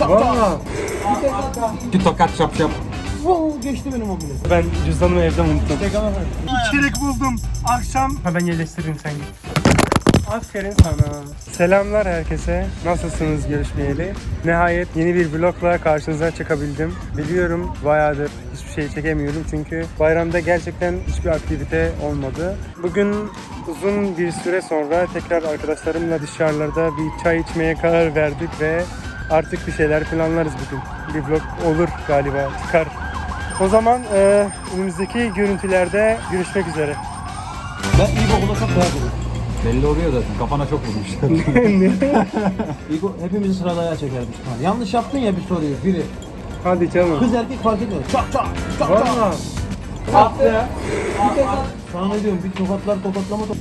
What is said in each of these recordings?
Valla. Bir tokat şap şap. Wow, geçti benim o bile. Ben cüzdanımı evde unuttum. Tek ama İçerik buldum. Akşam. Ha ben yerleştiririm sen git. Aferin sana. Selamlar herkese. Nasılsınız görüşmeyeli? Nihayet yeni bir vlogla karşınıza çıkabildim. Biliyorum bayağıdır hiçbir şey çekemiyordum çünkü bayramda gerçekten hiçbir aktivite olmadı. Bugün uzun bir süre sonra tekrar arkadaşlarımla dışarılarda bir çay içmeye karar verdik ve artık bir şeyler planlarız bugün. Bir vlog olur galiba çıkar. O zaman e, önümüzdeki görüntülerde görüşmek üzere. ben ilk okula çok dayak yedim. Belli oluyor zaten. Kafana çok vurmuşlar. İlk hepimizi sıra dayağı çekerdik. Ha, yanlış yaptın ya bir soruyu biri. Hadi canım. Kız erkek fark etmedi. Çak çak çak çak. Valla. Attı ya. Sana ne diyorum bir tokatlar tokatlama to-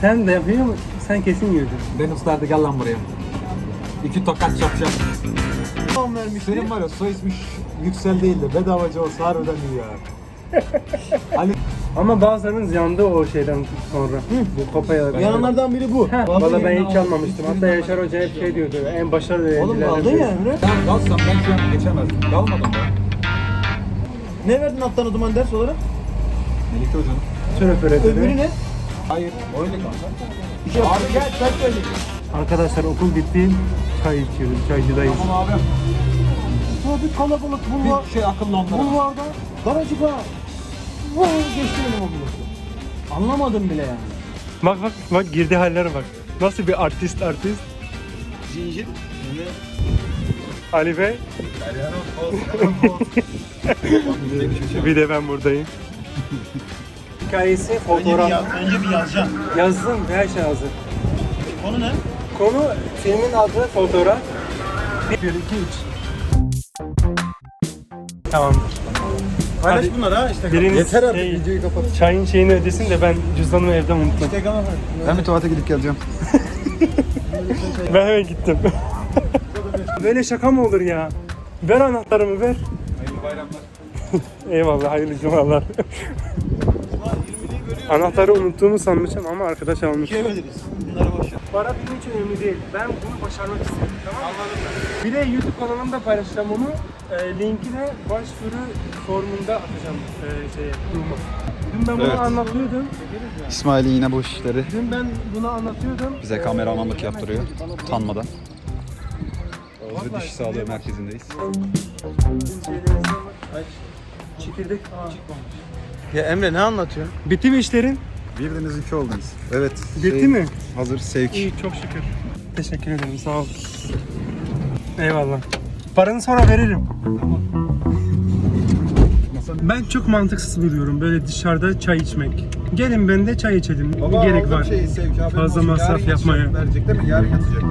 Sen de yapıyor musun? Sen kesin yiyordun. ben ustardı gel lan buraya. İki tokat şap şap. Tamam vermiş. Senin var ya soy ismi Yüksel değil de bedavacı olsa harbiden iyi ya. hani Ama bazılarınız yandı o şeyden sonra. Bu papaya. Yananlardan biri bu. Heh, Valla ben hiç almamıştım. Hatta Yaşar Hoca hep şey diyordu. En başarılı Oğlum öğrencilerden aldın biri. ya Emre. ben kalsam ben şu an geçemezdim. Kalmadım ben. Ne verdin alttan o zaman ders olarak? Melike hocanın. Sınıf öğretmeni. Öbürü ne? Hayır. Öyle kanka. İşe Abi gel kaç verdik? Arkadaşlar okul bitti. Çay içiyoruz. Çaycıdayız. Tamam abi. Abi kalabalık bulvar. Bir şey akıllı onlara. Bulvarda. Daracık ha. Wow, geçti benim o bile. Anlamadım bile yani. Bak bak bak girdi hallere bak. Nasıl bir artist artist. Zincir. Ali Bey. bir de ben buradayım. Hikayesi fotoğraf. önce bir yazacaksın. Yazdım her şey hazır. Konu ne? Konu filmin adı fotoğraf. 1, 2, 3. Tamamdır. Paylaş Hadi. bunları ha işte. Biriniz Yeter artık şey, videoyu kapat. çayın şeyini ödesin de ben cüzdanımı evde unuttum. Tek ama Ben bir tuvalete gidip geleceğim. Ben hemen gittim. Böyle şaka mı olur ya? Ver anahtarımı ver. Hayırlı bayramlar. Eyvallah hayırlı cumalar. Anahtarı unuttuğumu sanmışım ama arkadaş almış. İkiye Para benim için önemli değil. Ben bunu başarmak istiyorum. Tamam mı? Bir de YouTube kanalımda paylaşacağım onu. E, linki de başvuru formunda atacağım e, şeye, kuruma. Dün ben bunu Evet. anlatıyordum. İsmail'in yine bu işleri Dün ben bunu anlatıyordum. bize kameramanlık yaptırıyor. Utanmadan. Biz de diş sağlığı merkezindeyiz. Çekirdek. Ya Emre ne anlatıyorsun? Bitti mi işlerin? Birdiniz iki oldunuz. Evet. Bitti şey, mi? Hazır sevk. İyi çok şükür. Teşekkür ederim sağ ol. Eyvallah. Paranı sonra veririm. Ben çok mantıksız buluyorum böyle dışarıda çay içmek. Gelin ben de çay içelim. Ne gerek var? Şey, sevk, Fazla olsun. masraf Yarın yapmaya. Verecek değil mi? Yarın yatacak.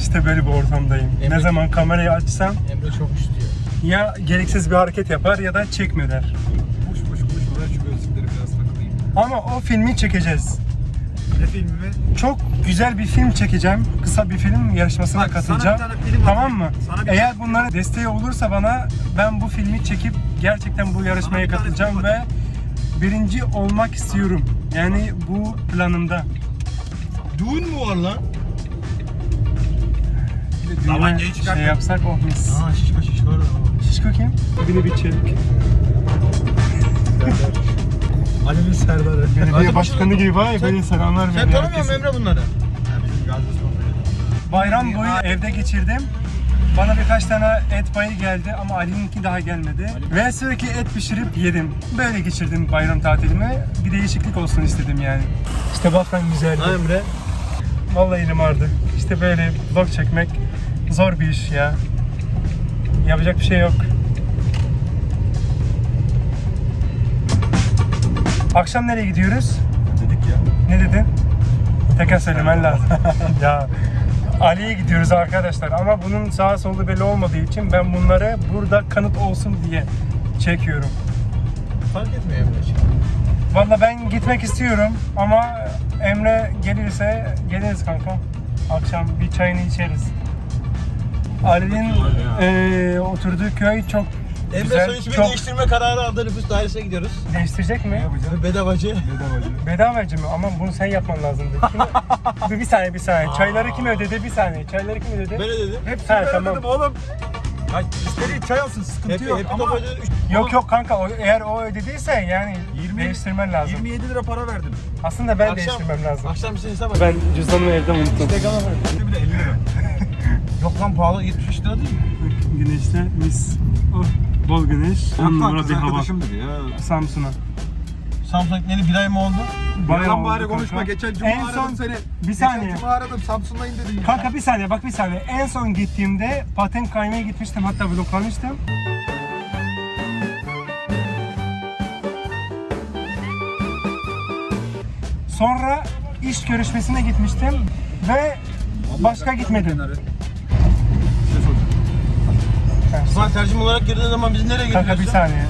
İşte böyle bir ortamdayım. Ne zaman kamerayı açsam Emre çok istiyor. Ya gereksiz bir hareket yapar ya da çekme der. Kuş kuş. Ben şu gözlükleri biraz takılayım. Ama o filmi çekeceğiz. Ne filmi mi? Çok güzel bir film çekeceğim. Kısa bir film yarışmasına Bak, sana katılacağım. bir tane film tamam mı? Sana bir Eğer bunların desteği olursa bana ben bu filmi çekip gerçekten bu yarışmaya tane katılacağım film ve birinci olmak istiyorum. Yani bu planımda. Düğün mü var lan? Bir de düğüne Tabancayı şey yapsak oh mis. Aa şişko şişko orada. Şişko kim? Beni bir çelik. Ali'nin Serdar'ı. Belediye başkanı gibi ya böyle selamlar Sen tanımıyor musun. Emre bunları? Bayram boyu evde geçirdim. Bana birkaç tane et payı geldi ama Ali'ninki daha gelmedi. Ve sürekli et pişirip yedim. Böyle geçirdim bayram tatilimi. Bir değişiklik olsun istedim yani. İşte bakın güzeldi. Ha Emre. Vallahi elim ağrıdı. İşte böyle vlog çekmek zor bir iş ya. Yapacak bir şey yok. Akşam nereye gidiyoruz? Dedik ya. Ne dedin? Tekrar söylemen lazım. ya Ali'ye gidiyoruz arkadaşlar ama bunun sağa solu belli olmadığı için ben bunları burada kanıt olsun diye çekiyorum. Fark etmiyor Emre. Valla ben gitmek istiyorum ama Emre gelirse geliriz kanka. Akşam bir çayını içeriz. Ali'nin eee, oturduğu köy çok Emre Güzel, soy çok- değiştirme kararı aldı. Nüfus dairesine gidiyoruz. Değiştirecek mi? Bedavacı. Bedavacı. Bedavacı mı? Ama bunu sen yapman lazımdı. Kim... bir, bir saniye bir saniye. Çayları kim ödedi? Bir saniye. Çayları kim ödedi? Ben ödedim. Hepsini Ha, ben tamam. ödedim oğlum. Ay istediğin çay alsın sıkıntı Hep, yok hep ama ödedim. Yok yok kanka o, eğer o ödediyse yani 20 değiştirmen lazım. 27 lira para verdim. Aslında ben Akşam- değiştirmem lazım. Akşam bir şey hesap. Ben cüzdanımı evde unuttum. Bir de 50 lira. Yok lan pahalı 73 lira değil mi? Güneşte mis. Oh, bol güneş. On Hatta numara kız bir hava. arkadaşımdır ya. Samsun'a. Samsung neli bir ay mı oldu? Yalan oldu bari kanka. konuşma. Geçen cuma en aradım son, seni. Bir Geçen saniye. cuma aradım Samsun'dayım dedin ya. Kanka bir saniye bak bir saniye. En son gittiğimde paten kaymaya gitmiştim. Hatta vloglamıştım. Sonra iş görüşmesine gitmiştim ve başka gitmedim. Ulan tercüm olarak girdiğin zaman biz nereye gidiyoruz? Kanka bir saniye.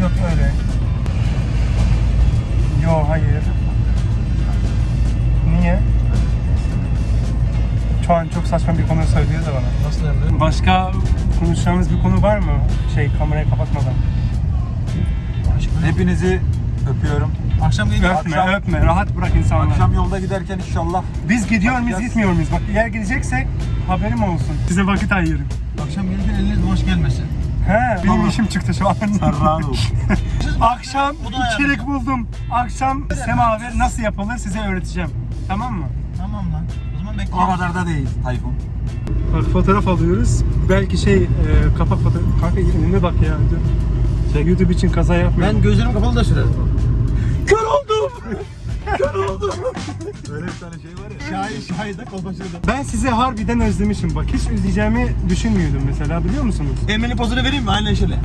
Yok öyle. Yo hayır. Niye? Şu an çok saçma bir konu söylüyor da bana. Nasıl Emre? Başka konuşacağımız bir konu var mı? Şey kamerayı kapatmadan. Hepinizi öpüyorum. Akşam geliyor. Öpme Akşam- öpme rahat bırak insanları. Akşam yolda giderken inşallah Biz gidiyor muyuz gitmiyor muyuz? Bak eğer gideceksek haberim olsun. Size vakit ayırırım. Akşam gelirken eliniz boş gelmesin. He benim Tamam. işim çıktı şu an. ol. Akşam içerik buldum. Akşam semaver nasıl yapılır size öğreteceğim. Tamam mı? Tamam lan. O zaman O bekliyoruz. kadar da değil Tayfun. Bak fotoğraf alıyoruz. Belki şey e, kapak fotoğraf. Kanka önüme bak ya. Dur. Şey, YouTube için kaza yapmayalım. Ben gözlerim kapalı da sürerim. Kör oldum. Kör oldum. Öyle bir tane şey var ya. Şahin şahide kolbaşırdı. Ben sizi harbiden özlemişim. Bak hiç özleyeceğimi düşünmüyordum mesela biliyor musunuz? Emre'nin pozunu vereyim mi? Aynen şöyle.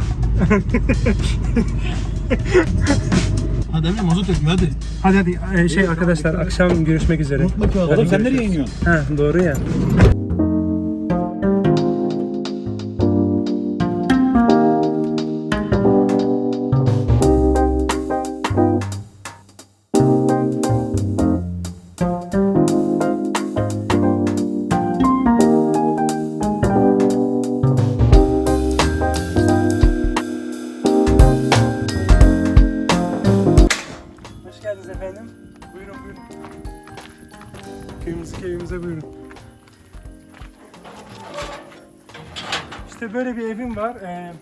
hadi Emre mazot dökme hadi. Hadi hadi e, şey arkadaşlar akşam görüşmek üzere. Oğlum sen nereye iniyorsun? Ha doğru ya. İşte böyle bir evim var. Ee,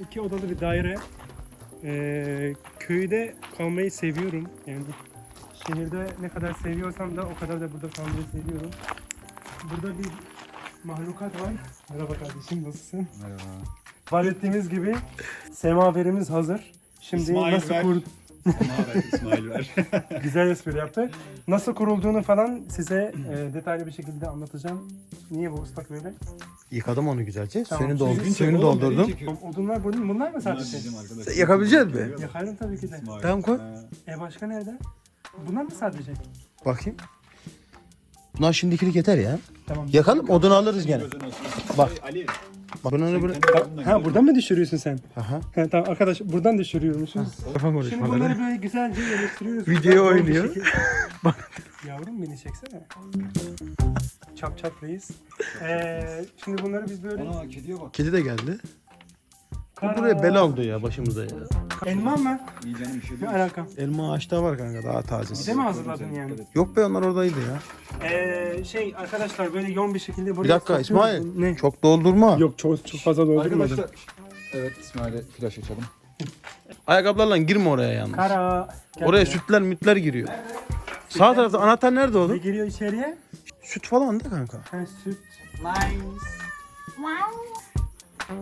iki odalı bir daire. Ee, köyde kalmayı seviyorum. Yani şehirde ne kadar seviyorsam da o kadar da burada kalmayı seviyorum. Burada bir mahlukat var. Merhaba kardeşim nasılsın? Merhaba. Var ettiğimiz gibi semaverimiz hazır. Şimdi İsmail nasıl ver. kur İsmail ver. güzel espri yaptı. Nasıl kurulduğunu falan size e, detaylı bir şekilde anlatacağım. Niye bu ıslak böyle? Yıkadım onu güzelce. Tamam. Suyunu, doldur, Siz- suyunu doldurdum. Odunlar bunun, bunlar mı sadece? Yakabilecek mi? Yakarım tabii ki de. Tamam koy. E başka nerede? Bunlar mı sadece? Bakayım. Bunlar şimdikilik yeter ya. Tamam. Yakalım odunu alırız gene. Bak. Ali. Bak bunu bunu. Ha buradan mı düşürüyorsun sen? Aha. Ha, tamam arkadaş buradan düşürüyormuşuz. Kafam Şimdi bunları böyle güzelce yerleştiriyoruz. Video oynuyor. şekilde. Yavrum beni çeksene. Çap çap reis. Ee, şimdi bunları biz böyle... Ana kediye bak. Kedi de geldi. Bu buraya bela oldu ya başımıza ya. Elma mı? İyi canım bir şey Ne değil. alaka? Elma ağaçta var kanka daha Bize tazesi. mi hazırladın yani? Yok be onlar oradaydı ya. Ee, şey arkadaşlar böyle yoğun bir şekilde buraya Bir dakika. İsmail. Ne? Çok doldurma. Yok çok çok fazla doldurmadım. Arkadaşlar. Evet İsmail'e flash açalım. Ayakkabılarla girme oraya yalnız. Kara. Gel Oraya buraya. sütler mütler giriyor. Sağ tarafta anahtar nerede Ne oğlum? giriyor içeriye? Süt falan da kanka. Ha, süt.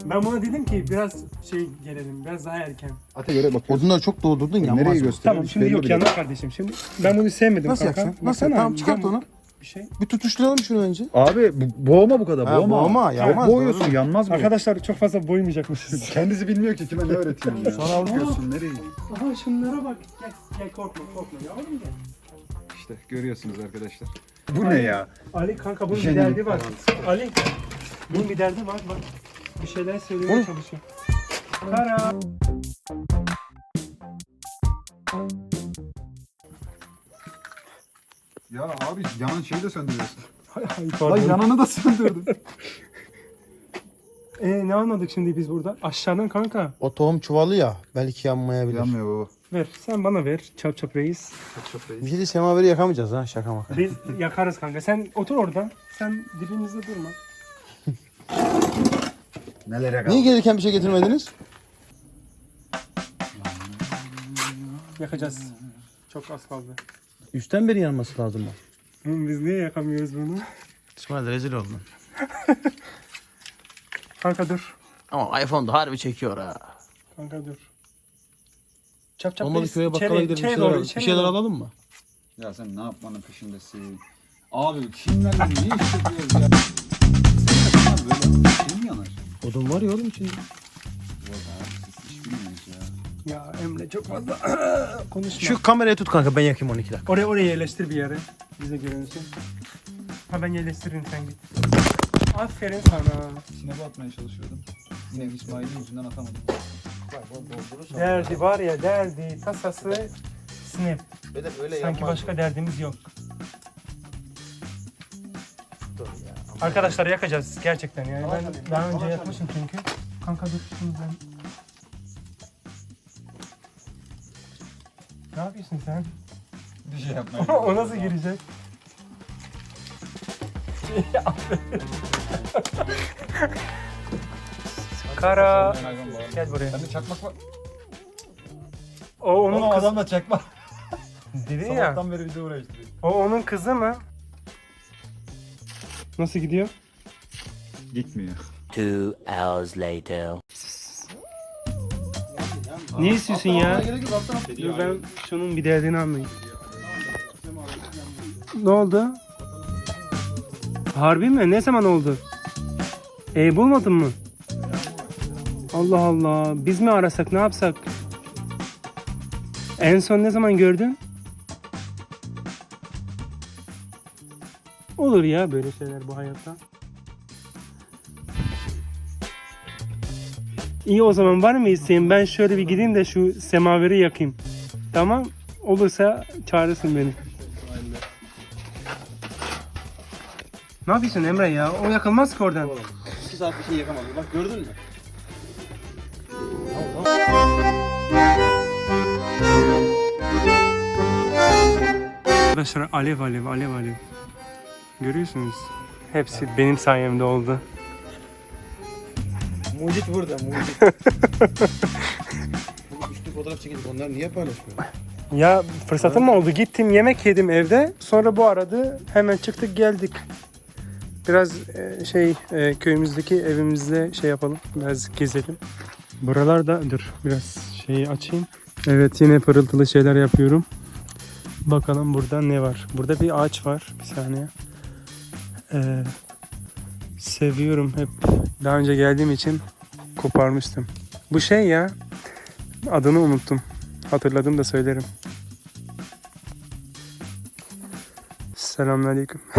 Ben buna dedim ki biraz şey gelelim, biraz daha erken. Ate göre bak. Odunları çok doldurdun ya. Nereye Nereye göster? Tamam şimdi yok yanına kardeşim. Şimdi ben bunu sevmedim Nasıl kanka. yapacaksın? Nasıl? Baksana, Tamam çıkart onu. Bir şey. Bir tutuşturalım şunu önce. Abi bu, boğma bu kadar. Ha, boğma. boğma, yanmaz, Boğuyorsun doğru. yanmaz mı? Arkadaşlar çok fazla boymayacakmışız. Kendisi bilmiyor ki kime ne öğretiyorsun ya. Sonra alıyorsun nereye? Aha şunlara bak. Gel, gel korkma korkma yavrum gel. İşte görüyorsunuz arkadaşlar. Bu ne ya? Ali kanka bunun bir derdi var. Ali bunun bir derdi var bak. Bir şeyler söylemeye çalışıyor. Kara. Ya abi yanan şeyi de söndürüyorsun. Hay hay Lan pardon. yananı da söndürdün. E ne anladık şimdi biz burada? Aşağıdan kanka. O tohum çuvalı ya. Belki yanmayabilir. Yanmıyor baba. Ver sen bana ver. Çap çap reis. Bir şey de semaveri yakamayacağız ha şaka maka. Biz yakarız kanka. Sen otur orada. Sen dibimizde durma. Nelere Niye gelirken bir şey getirmediniz? Yakacağız. Çok az kaldı. Üstten beri yanması lazım bak. Oğlum biz niye yakamıyoruz bunu? İsmail rezil oldun. Kanka dur. Ama iPhone da harbi çekiyor ha. Kanka dur. Çap çap Olmadı köye bakkala İçeri- gidelim bir şeyler, doğru, alalım. bir şeyler doğru. alalım mı? Ya sen ne yapmanın peşindesin? Abi kimlerle ne iş yapıyoruz ya? Böyle şey mi yanar? Odun var ya oğlum içinde. Ya. Ya Emre çok fazla konuşma. Şu kamerayı tut kanka ben yakayım 12 dakika. Oraya oraya yerleştir bir yere. Bize görünsün. Ha ben yerleştiririm sen git. Aferin sana. Sinebe atmaya çalışıyordum. Yine İsmail'in yüzünden atamadım. Derdi var ya derdi tasası sinep. De böyle Sanki başka derdimiz yok. Arkadaşlar yakacağız gerçekten yani ben daha önce yakmışım çünkü. Kanka dur ben. Ne yapıyorsun sen? Bir şey yapmaya o nasıl girecek? Kara. Gel buraya. Bende çakmak var. O onun Onun kızı. adamla çakmak. Dedi ya. Sabahtan beri bizi uğraştırıyor. O onun kızı mı? Nasıl gidiyor? Gitmiyor. Two hours later. Ne istiyorsun ya? Dur ben şunun bir derdini anlayayım. Ne oldu? Harbi mi? Ne zaman oldu? E bulmadın mı? Allah Allah. Biz mi arasak ne yapsak? En son ne zaman gördün? Olur ya böyle şeyler bu hayatta. İyi o zaman var mı isteğin? Ben şöyle bir gideyim de şu semaveri yakayım. Tamam. Olursa çağırırsın beni. Ne yapıyorsun Emre ya? O yakılmaz ki oradan. 2 saat bir şey yakamadım. Bak gördün mü? Arkadaşlar alev alev alev alev. Görüyorsunuz. Hepsi benim sayemde oldu. Mucit burada mucit. Üçlü fotoğraf çekildik onlar niye paylaşmıyor? Ya fırsatım oldu. Gittim yemek yedim evde. Sonra bu aradı. Hemen çıktık geldik. Biraz e, şey e, köyümüzdeki evimizde şey yapalım. Biraz gezelim. Buralarda dur biraz şeyi açayım. Evet yine pırıltılı şeyler yapıyorum. Bakalım burada ne var. Burada bir ağaç var. Bir saniye. Ee, seviyorum hep. Daha önce geldiğim için koparmıştım. Bu şey ya. Adını unuttum. Hatırladım da söylerim. Selamünaleyküm.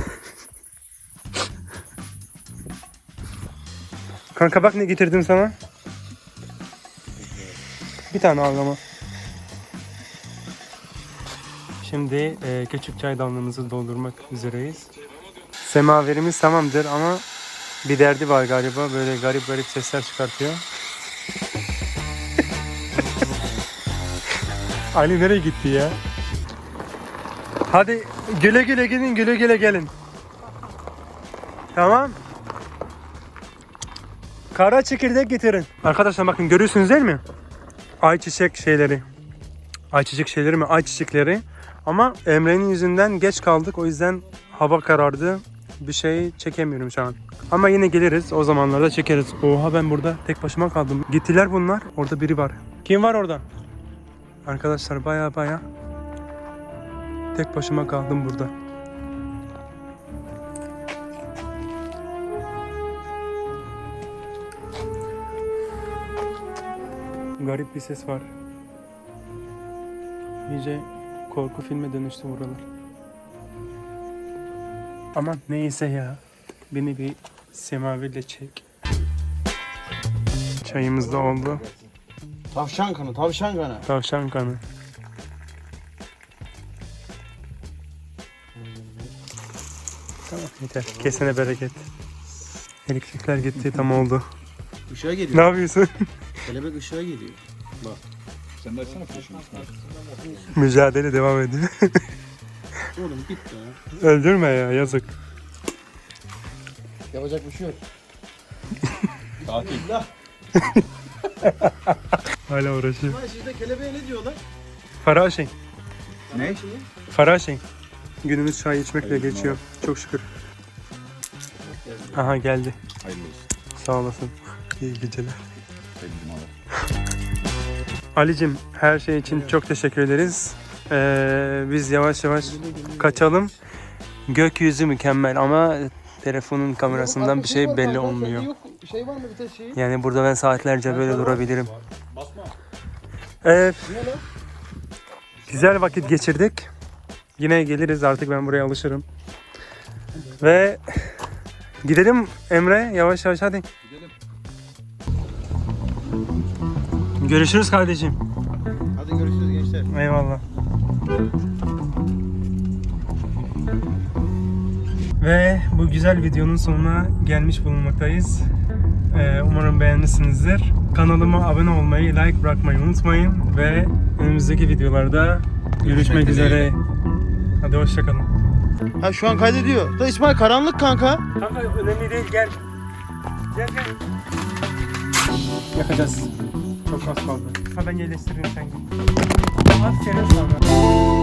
Kanka bak ne getirdim sana. Bir tane ağlama. Şimdi e, küçük çaydanlığımızı doldurmak üzereyiz. Semaverimiz tamamdır ama bir derdi var galiba. Böyle garip garip sesler çıkartıyor. Ali nereye gitti ya? Hadi güle güle gidin güle güle gelin. Tamam. Kara çekirdek getirin. Arkadaşlar bakın görüyorsunuz değil mi? Ayçiçek şeyleri. Ayçiçek şeyleri mi? Ayçiçekleri. Ama Emre'nin yüzünden geç kaldık. O yüzden hava karardı. Bir şey çekemiyorum şu an. Ama yine geliriz. O zamanlarda çekeriz. Oha ben burada tek başıma kaldım. Gittiler bunlar. Orada biri var. Kim var orada? Arkadaşlar baya baya tek başıma kaldım burada. Garip bir ses var. İyice korku filme dönüştü buralar. Aman neyse ya. Beni bir semaverle çek. Çayımız da oldu. Tavşan kanı tavşan kanı. Tavşan kanı. Tamam yeter. Kesene bereket. Elektrikler gitti tam oldu. Işığa Ne geliyor. yapıyorsun? Kelebek ışığa geliyor. Sen de açsana fişini. Mücadele devam ediyor. Oğlum git ya. Öldürme ya yazık. Yapacak bir şey yok. Tatil. Hala uğraşıyor. Lan sizde kelebeğe ne diyorlar? Faraşin. Ne? Faraşin. Günümüz çay içmekle geçiyor. Çok şükür. Aha geldi. Hayırlı olsun. Sağ olasın. İyi geceler. Hayırlı cumalar. Alicim her şey için çok teşekkür ederiz. Ee, biz yavaş yavaş kaçalım. Gökyüzü mükemmel ama telefonun kamerasından bir şey belli olmuyor. Şey var mı vites şeyi? Yani burada ben saatlerce böyle durabilirim. Evet. Güzel vakit geçirdik. Yine geliriz artık ben buraya alışırım. Ve gidelim Emre yavaş yavaş hadi. Gidelim. Görüşürüz kardeşim. Hadi görüşürüz gençler. Eyvallah. Ve bu güzel videonun sonuna gelmiş bulunmaktayız. Ee, umarım beğenmişsinizdir. Kanalıma abone olmayı, like bırakmayı unutmayın. Ve önümüzdeki videolarda görüşmek üzere. Hadi hoşçakalın. Ha şu an kaydediyor. Da İsmail karanlık kanka. Kanka önemli değil gel. Gel gel. Yakacağız. Çok az kaldı. Ha ben yerleştiririm sen git. Aferin sana.